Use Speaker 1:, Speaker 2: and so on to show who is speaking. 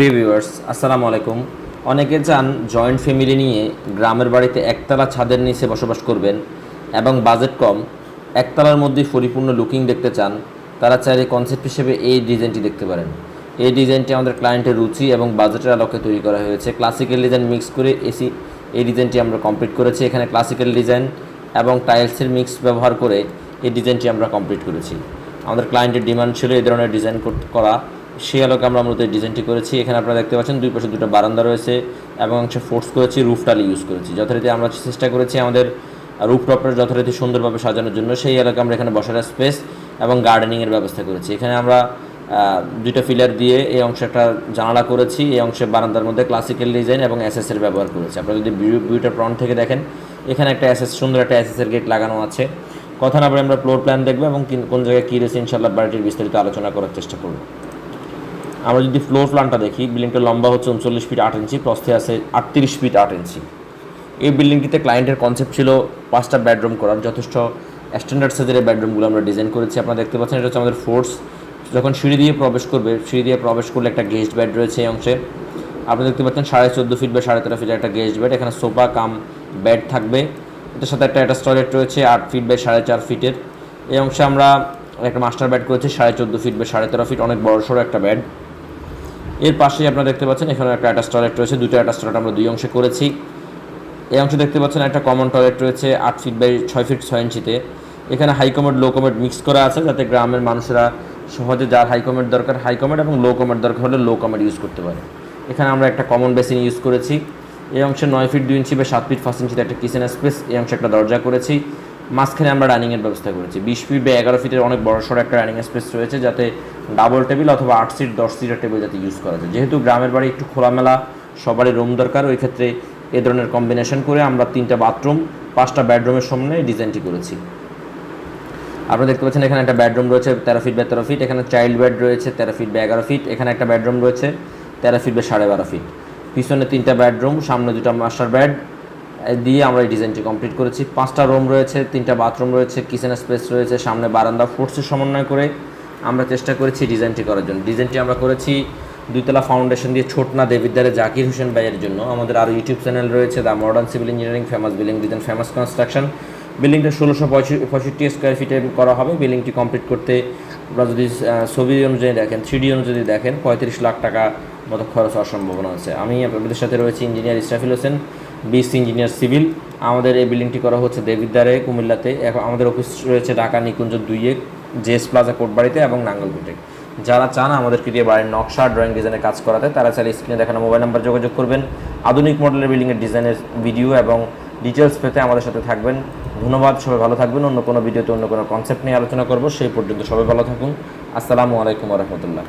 Speaker 1: প্রিয় ভিউয়ার্স আসসালামু আলাইকুম। অনেকে চান জয়েন্ট ফ্যামিলি নিয়ে গ্রামের বাড়িতে একতলা ছাদের নিচে বসবাস করবেন এবং বাজেট কম, একতলার মধ্যে পরিপূর্ণ লুকিং দেখতে চান, তারা চাইলে কনসেপ্ট হিসেবে এই ডিজাইনটি দেখতে পারেন। এই ডিজাইনটি আমাদের ক্লায়েন্টের রুচি এবং বাজেটের আলোকে তৈরি করা হয়েছে। ক্লাসিক্যাল ডিজাইন মিক্স করে এসি এই ডিজাইনটি আমরা কমপ্লিট করেছি। এখানে ক্লাসিক্যাল ডিজাইন এবং টাইলসের মিক্স ব্যবহার করে এই ডিজাইনটি আমরা কমপ্লিট করেছি। আমাদের ক্লায়েন্টের ডিমান্ড ছিল এই ধরনের ডিজাইন করা। সেই আলোকে আমরা মূলত ডিজাইনটি করেছি। এখানে আপনারা দেখতে পাচ্ছেন দুই পাশে দুটো বারান্দা রয়েছে এবং অংশে ফোর্স করেছি রুফ টালি ইউজ করেছি। যথারীতি আমরা চেষ্টা করেছি আমাদের রুফ টপের যথারীতি সুন্দরভাবে সাজানোর জন্য। সেই এলাকা আমরা এখানে বসার স্পেস এবং গার্ডেনিংয়ের ব্যবস্থা করেছি। এখানে আমরা দুইটা পিলার দিয়ে এই অংশে একটা জানালা করেছি। এই অংশে বারান্দার মধ্যে ক্লাসিক্যাল ডিজাইন এবং এর ব্যবহার করেছি। আপনারা যদি ভিউ- ভিউটা ফ্রন্ট থেকে দেখেন, এখানে একটা এসএস সুন্দর একটা এর গেট লাগানো আছে। কথা না বলে আমরা ফ্লোর প্ল্যান দেখব এবং কিন- কোন জায়গায় কী রয়েছে ইনশাল্লাহ বাড়িটির বিস্তারিত আলোচনা করার চেষ্টা করব। আমরা যদি ফ্লোর প্ল্যানটা দেখি বিল্ডিংটা লম্বা হচ্ছে উনচল্লিশ ফিট আট ইঞ্চি প্রস্থে আছে আটত্রিশ ফিট আট ইঞ্চি এই বিল্ডিংটিতে ক্লায়েন্টের কনসেপ্ট ছিল পাঁচটা বেডরুম করার। যথেষ্ট স্ট্যান্ডার্ড সাইজের বেডরুমগুলো আমরা ডিজাইন করেছি। আপনারা দেখতে পাচ্ছেন, এটা হচ্ছে আমাদের ফোর্স যখন সিঁড়ি দিয়ে প্রবেশ করবে, সিঁড়ি দিয়ে প্রবেশ করলে একটা গেস্ট বেড রয়েছে এই অংশে। আপনি দেখতে পাচ্ছেন, সাড়ে চোদ্দ ফিট বা সাড়ে তেরো ফিটের একটা গেস্ট বেড এখানে সোফা কাম বেড থাকবে। এটার সাথে একটা অ্যাটাচ টয়লেট রয়েছে, আট ফিট বাই সাড়ে চার ফিটের এই অংশে আমরা একটা মাস্টার বেড করেছি, সাড়ে চোদ্দ ফিট বা সাড়ে তেরো ফিট অনেক বড় সড়ো একটা বেড এর পাশেই আপনারা দেখতে পাচ্ছেন, এখানে একটা অ্যাটাচ টয়লেট রয়েছে। দুটো অ্যাটাচ টয়লেট আমরা দুই অংশে করেছি। এই অংশে দেখতে পাচ্ছেন একটা কমন টয়লেট রয়েছে, আট ফিট বাই ছয় ফিট ছয় ইঞ্চিতে। এখানে হাই কমেড লো কমেড মিক্স করা আছে যাতে গ্রামের মানুষেরা সহজে যার হাই কমেড দরকার হাই কমেড এবং লো কমেড দরকার হলে লো কমেড ইউজ করতে পারে। এখানে আমরা একটা কমন বেসিন ইউজ করেছি। এই অংশে নয় ফিট দুই ইঞ্চি বা সাত ফিট পাঁচ ইঞ্চিতে একটা কিচেন স্পেস এই অংশে একটা দরজা করেছি। মাঝখানে আমরা রানিংয়ের ব্যবস্থা করেছি। বিশ ফিট বা এগারো ফিটের অনেক বড় সড়ো একটা রানিং স্পেস রয়েছে যাতে ডাবল টেবিল অথবা আট সিট দশ সিটের টেবিল যাতে ইউজ করা যায়। যেহেতু গ্রামের বাড়ি একটু খোলামেলা, সবারই রুম দরকার, ওই ক্ষেত্রে এ ধরনের কম্বিনেশন করে আমরা তিনটা বাথরুম পাঁচটা বেডরুমের সামনে ডিজাইনটি করেছি। আপনারা দেখতে পাচ্ছেন এখানে একটা বেডরুম রয়েছে, তেরো ফিট বাই তেরো ফিট এখানে চাইল্ড বেড রয়েছে, তেরো ফিট বাই এগারো ফিট এখানে একটা বেডরুম রয়েছে, তেরো ফিট বাই সাড়ে বারো ফিট পিছনে তিনটা বেডরুম সামনে দুটো মাস্টার বেড দিয়ে আমরা এই ডিজাইনটি কমপ্লিট করেছি। পাঁচটা রুম রয়েছে, তিনটা বাথরুম রয়েছে কিচেন স্পেস রয়েছে, সামনে বারান্দা ফোর্সের সমন্বয় করে আমরা চেষ্টা করেছি ডিজাইনটি করার জন্য। ডিজাইনটি আমরা করেছি দুইতলা ফাউন্ডেশন দিয়ে ছোটনা দেবিদ্বারে জাকির হোসেন ভাইয়ের জন্য। আমাদের আরও ইউটিউব চ্যানেল রয়েছে the modern civil engineering famous building design famous construction বিল্ডিংটা ষোলোশো পঁয়ষট্টি স্কোয়ার ফিটে করা হবে। বিল্ডিংটি কমপ্লিট করতে আপনারা যদি ছবি অনুযায়ী দেখেন থ্রি ডি অনুযায়ী দেখেন, পঁয়ত্রিশ লাখ টাকা মতো খরচ হওয়ার সম্ভাবনা আছে। আমি আপনাদের সাথে রয়েছে ইঞ্জিনিয়ার ইস্টাফিল হোসেন, বিএসসি ইঞ্জিনিয়ার সিভিল। আমাদের এই বিল্ডিংটি করা হচ্ছে দেবিদ্বারে, কুমিল্লাতে। এখন আমাদের অফিস রয়েছে ঢাকা নিকুঞ্জ দুইয়ে জেএস প্লাজা কোটবাড়িতে এবং নাঙ্গলকোটে। যারা চান আমাদেরকে দিয়ে বাড়ির নকশা ড্রয়িং ডিজাইনের কাজ করাতে, তারা চাইলে স্ক্রিনে দেখানো মোবাইল নাম্বার যোগাযোগ করবেন। আধুনিক মডেলের বিল্ডিংয়ের ডিজাইনের ভিডিও এবং ডিটেলস পেতে আমাদের সাথে থাকবেন। ধন্যবাদ, সবাই ভালো থাকবেন। অন্য কোনো ভিডিওতে অন্য কোনো কনসেপ্ট নিয়ে আলোচনা করব। সেই পর্যন্ত সবাই ভালো থাকুন। আসসালামু আলাইকুম রহমতুল্লাহ।